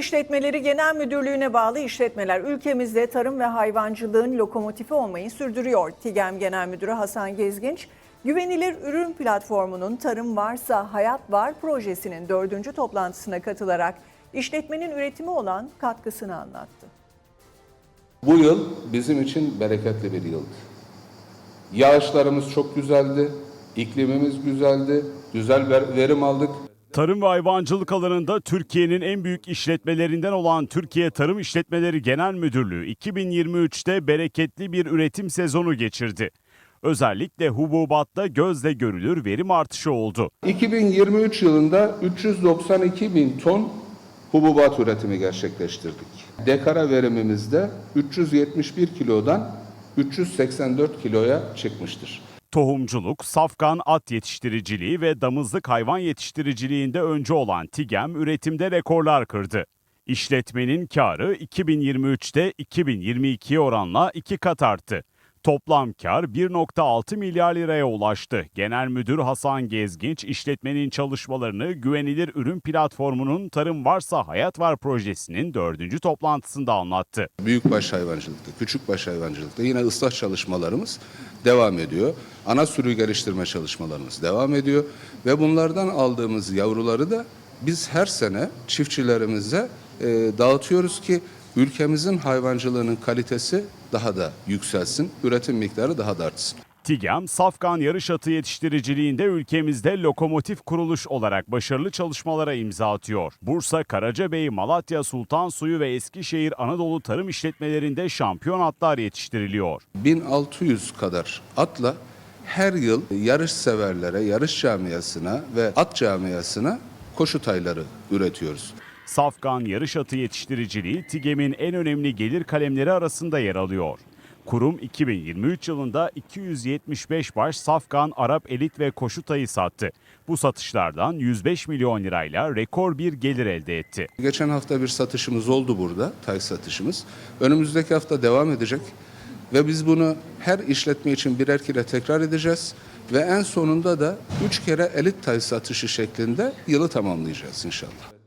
İşletmeleri Genel Müdürlüğü'ne bağlı işletmeler ülkemizde tarım ve hayvancılığın lokomotifi olmayı sürdürüyor. TİGEM Genel Müdürü Hasan Gezginç, Güvenilir Ürün Platformu'nun Tarım Varsa Hayat Var projesinin dördüncü toplantısına katılarak işletmenin üretimi olan katkısını anlattı. Bu yıl bizim için bereketli bir yıldı. Yağışlarımız çok güzeldi, iklimimiz güzeldi, güzel ver- verim aldık. Tarım ve hayvancılık alanında Türkiye'nin en büyük işletmelerinden olan Türkiye Tarım İşletmeleri Genel Müdürlüğü 2023'te bereketli bir üretim sezonu geçirdi. Özellikle hububatta gözle görülür verim artışı oldu. 2023 yılında 392 bin ton hububat üretimi gerçekleştirdik. Dekara verimimizde 371 kilodan 384 kiloya çıkmıştır. Tohumculuk, safkan at yetiştiriciliği ve damızlık hayvan yetiştiriciliğinde önce olan TİGEM üretimde rekorlar kırdı. İşletmenin karı 2023'te 2022'ye oranla iki kat arttı. Toplam kar 1.6 milyar liraya ulaştı. Genel Müdür Hasan Gezginç işletmenin çalışmalarını Güvenilir Ürün Platformu'nun Tarım Varsa Hayat Var projesinin dördüncü toplantısında anlattı. Büyükbaş hayvancılıkta, küçükbaş hayvancılıkta yine ıslah çalışmalarımız devam ediyor. Ana sürü geliştirme çalışmalarımız devam ediyor ve bunlardan aldığımız yavruları da biz her sene çiftçilerimize e, dağıtıyoruz ki ülkemizin hayvancılığının kalitesi daha da yükselsin, üretim miktarı daha da artsın. TİGEM, Safkan yarış atı yetiştiriciliğinde ülkemizde lokomotif kuruluş olarak başarılı çalışmalara imza atıyor. Bursa, Karacabey, Malatya, Sultan Suyu ve Eskişehir Anadolu tarım işletmelerinde şampiyon atlar yetiştiriliyor. 1600 kadar atla her yıl yarış severlere, yarış camiasına ve at camiasına koşu tayları üretiyoruz. Safkan yarış atı yetiştiriciliği TİGEM'in en önemli gelir kalemleri arasında yer alıyor. Kurum 2023 yılında 275 baş Safkan Arap elit ve koşu tayı sattı. Bu satışlardan 105 milyon lirayla rekor bir gelir elde etti. Geçen hafta bir satışımız oldu burada, tay satışımız. Önümüzdeki hafta devam edecek ve biz bunu her işletme için birer kere tekrar edeceğiz ve en sonunda da üç kere elit tay satışı şeklinde yılı tamamlayacağız inşallah.